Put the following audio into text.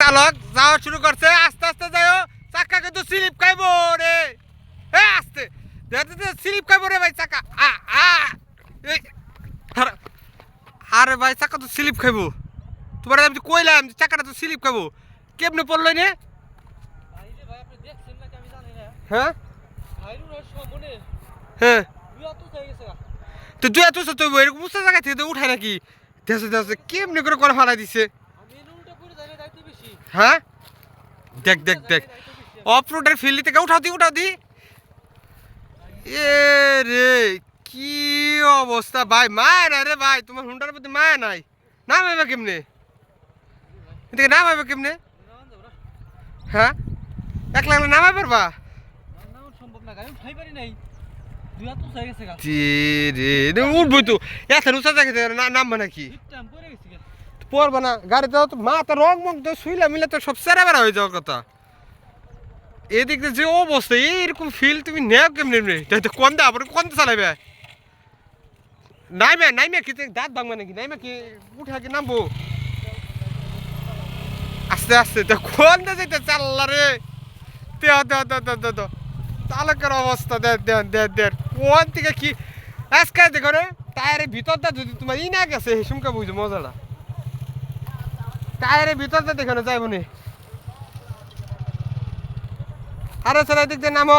চালক যাওয়া শুরু করছে। আস্তে আস্তে যাও চাকা কিন্তু স্লিপ খাইব রে। এ, আস্তে। স্লিপ খাইবো রে ভাই চাকা। আ আরে- ভাই, চাকা তো স্লিপ খাইবো। তোমার আমি কইলাম চাকাটা তো স্লিপ খাব কেমনে পড়ল নে হ্যাঁ? হ্যাঁ। দুই। তো তুই এত তো এরকম উঁচা জায়গা থেকে তো উঠায় নাকি? দেখছে দেখছে কেমনে করে করে ফালাই দিছে? হ্যাঁ? দেখ দেখ দেখ। অফ রোডের ফিল্ড থেকে উঠাও দি উঠাও দি। এ রে, কি অবস্থা? ভাই, মায় নাই রে ভাই। তোমার হুন্ডার প্রতি মায়া নাই। নাম হবে কেমনে? এদিকে নাম হবে কেমনে? না হ্যাঁ? এক সম্ভব না গা জি রে উঠবই তো। এত উঁচা না- নামবা নাকি? পড়বা না গাড়িতে তো মাথা রং মং তো শুইলা মিলে তো সব সেরা বেড়া হয়ে যাওয়ার কথা। এদিক যে অবস্থা, এইরকম ফিল তুমি নেও কেমনি এমনি? তাই তো কোন দা আবার কোন চালাইবে। নাইমে নাইমে কি তে- দাঁত ভাঙবে নাকি? নাইমে কি উঠে কি নামবো? আস্তে আস্তে, তো কোন দা যাইতে চাল্লা রে। দেহ দেহ দেহ দেহ দেহ চালকের অবস্থা দে দে দে দে কোন থেকে কি? আজকে দেখো রে, টায়ারের ভিতরটা যদি তোমার ই না গেছে, হিসুমকে বুঝো মজাটা। টায়ারের ভিতরটা দেখানো যাইব নি আরে স্যার এদিক দিয়ে নামো।